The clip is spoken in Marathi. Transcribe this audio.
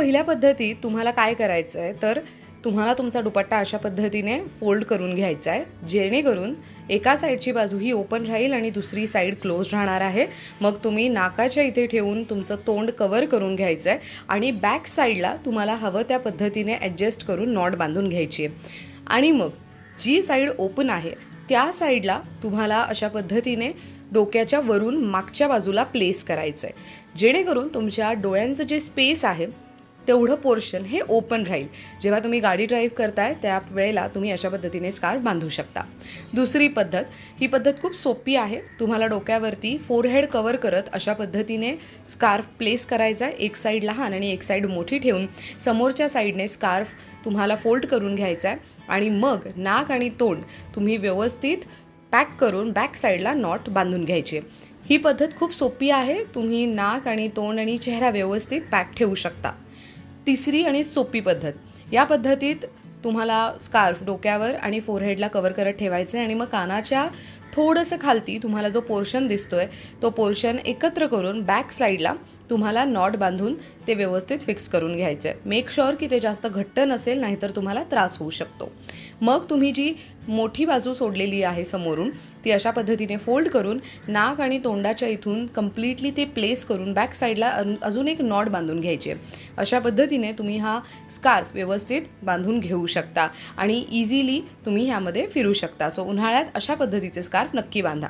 पहिल्या पद्धतीत तुम्हाला काय करायचं आहे तर तुम्हाला तुमचा दुपट्टा अशा पद्धतीने फोल्ड करून घ्यायचा आहे जेणेकरून एका साईडची बाजू ही ओपन राहील आणि दुसरी साईड क्लोज राहणार आहे. मग तुम्ही नाकाच्या इथे ठेवून तुमचं तोंड कवर करून घ्यायचं आहे आणि बॅक साईडला तुम्हाला हवं त्या पद्धतीने ॲडजस्ट करून नॉट बांधून घ्यायची आहे. आणि मग जी साईड ओपन आहे त्या साईडला तुम्हाला अशा पद्धतीने डोक्याच्या वरून मागच्या बाजूला प्लेस करायचं आहे जेणेकरून तुमच्या डोळ्यांचं जे स्पेस आहे तेवढं पोर्शन हे ओपन राहील. जेव्हा तुम्ही गाडी ड्राईव्ह करताय त्या वेळेला तुम्ही अशा पद्धतीने स्कार्फ बांधू शकता. दुसरी पद्धत ही पद्धत खूप सोपी आहे. तुम्हाला डोक्यावरती फोरहेड कवर करत अशा पद्धतीने स्कार्फ प्लेस करायचा आहे. एक साईड लहान आणि एक साईड मोठी ठेवून समोरच्या साईडने स्कार्फ तुम्हाला फोल्ड करून घ्यायचा आहे. आणि मग नाक आणि तोंड तुम्ही व्यवस्थित पॅक करून बॅक साईडला नॉट बांधून घ्यायची. ही पद्धत खूप सोपी आहे. तुम्ही नाक आणि तोंड आणि चेहरा व्यवस्थित पॅक ठेवू शकता. तिसरी आणि सोपी पद्धत. या पद्धतीत तुम्हाला स्कार्फ डोक्यावर आणि फोरहेडला कवर करत ठेवायचं आहे आणि मग कानाच्या थोडंसं खालती तुम्हाला जो पोर्शन दिसतोय तो पोर्शन एकत्र करून बॅक साईडला तुम्हाला नॉट बांधून ते व्यवस्थित फिक्स करून घ्यायचं. आहे मेक शुअर की ते जास्त घट्ट नसेल नाहीतर तुम्हाला त्रास होऊ शकतो. मग तुम्ही जी मोठी बाजू सोडलेली आहे समोरून ती अशा पद्धतीने फोल्ड करून नाक आणि तोंडाच्या इथून कम्प्लिटली ते प्लेस करून बॅक साईडला अजून एक नॉट बांधून घ्यायचे. अशा पद्धतीने तुम्ही हा स्कार्फ व्यवस्थित बांधून घेऊ शकता आणि इझिली तुम्ही ह्यामध्ये फिरू शकता. सो उन्हाळ्यात अशा पद्धतीचे स्कार्फ नक्की बांधा.